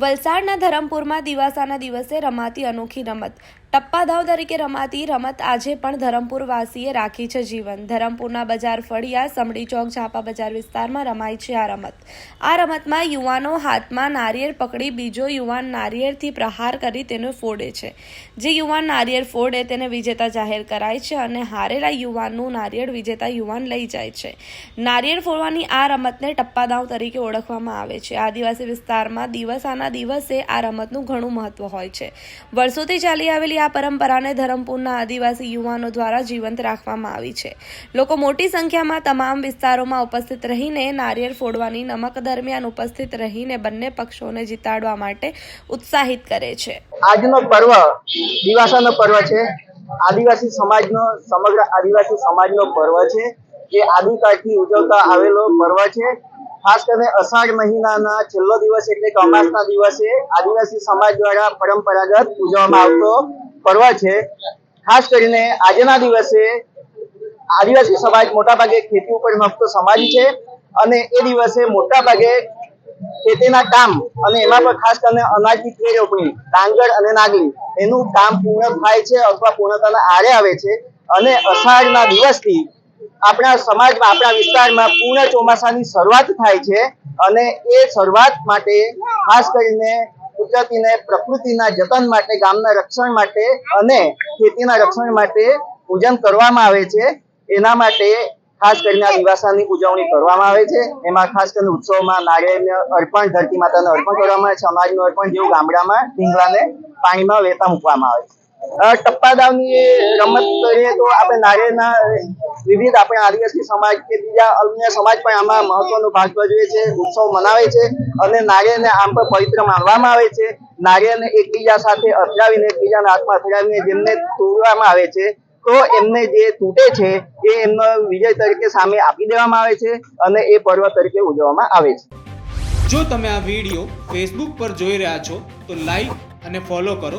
વલસાડના ધરમપુરમાં દિવાસાના દિવસે રમાતી અનોખી રમત. ટપ્પાદાવ તરીકે રમાતી રમત આજે પણ ધરમપુરવાસીએ રાખી છે જીવન. ધરમપુરના બજાર ફળિયા, સમડી ચોક, ઝાપા બજાર વિસ્તારમાં રમાય છે આ રમત. આ રમતમાં યુવાનો હાથમાં નારિયેળ પકડી બીજો યુવાન નારિયેળથી પ્રહાર કરી તેને ફોડે છે. જે યુવાન નારિયેળ ફોડે તેને વિજેતા જાહેર કરાય છે અને હારેલા યુવાનનું નારિયેળ વિજેતા યુવાન લઈ જાય છે. નારિયેળ ફોડવાની આ રમતને ટપ્પાદાવ તરીકે ઓળખવામાં આવે છે. આદિવાસી વિસ્તારમાં દિવસાના દિવસે આ રમતનું ઘણું મહત્વ હોય છે. વર્ષોથી ચાલી આવેલી આ પરંપરાને ધરમપુરના આદિવાસી યુવાનો દ્વારા જીવંત રાખવામાં આવી છે. લોકો મોટી સંખ્યામાં તમામ વિસ્તારોમાં ઉપસ્થિત રહીને નારિયેળ ફોડવાની, નમક દરમિયાન ઉપસ્થિત રહીને બંને પક્ષોને જીતાડવા માટે ઉત્સાહિત કરે છે. આજનો પર્વ દિવાસાનો પર્વ છે. આદિવાસી સમાજનો, સમગ્ર આદિવાસી સમાજનો પર્વ છે. જે આદિકાળથી ઉજવતા આવેલો પર્વ છે. ખાસ કરીને અષાઢ મહિનાના છેલ્લો દિવસ એટલે કે અમાસના દિવસે આદિવાસી સમાજ દ્વારા પરંપરાગત ઉજવવામાં આવતો પર્વ છે. ખાસ કરીને આજના દિવસે આદિવાસી સમાજ મોટાભાગે ખેતી ઉપર મફતો સમાજ છે અને એ દિવસે મોટાભાગે ખેતીના કામ અને એમાં પણ ખાસ કરીને અનાજની ખેડ રોપણી, ડાંગર અને નાગલી, એનું કામ પૂર્ણ થાય છે અથવા પૂર્ણતાના આરે આવે છે અને અષાઢના દિવસથી આપણા સમાજમાં, આપણા વિસ્તારમાં પૂર્ણ ચોમાસાની શરૂઆત થાય છે અને એ શરૂઆત માટે ખાસ કરીને કુદરતીને પ્રકૃતિના જતન માટે, ગામના રક્ષણ માટે અને ખેતીના રક્ષણ માટે પૂજન કરવામાં આવે છે. એના માટે ખાસ કરીને આ દિવાસાની ઉજવણી કરવામાં આવે છે. એમાં ખાસ કરીને ઉત્સવમાં નારિયેળને અર્પણ ધરતી માતાને અર્પણ કરવામાં આવે છે. અનાજનું અર્પણ જેવું ગામડામાં ઢીંગલાને પાણીમાં વહેતા મૂકવામાં આવે છે. અ, ટપ્પાદાવની રમત કરીએ તો આપણે નારિયેળના વિવિધ આપણે આદિવાસી સમાજ કે બીજા અન્ય સમાજ પણ આમાં મહત્વનો ભાગ ભજવે છે ઉત્સવ મનાવે છે અને નારિયેળને આમ પણ પવિત્ર માનવામાં આવે છે. નારિયેળને એકબીજા સાથે અથડાવીને એકબીજાના હાથમાં અથડાવીને જેમને તોડવામાં આવે છે તો એમને જે તૂટે છે એ એમનો વિજય તરીકે સામે આપી દેવામાં આવે છે અને એ પર્વ તરીકે ઉજવવામાં આવે છે. જો તમે આ વીડિયો ફેસબુક પર જોઈ રહ્યા છો તો લાઈક અને ફોલો કરો.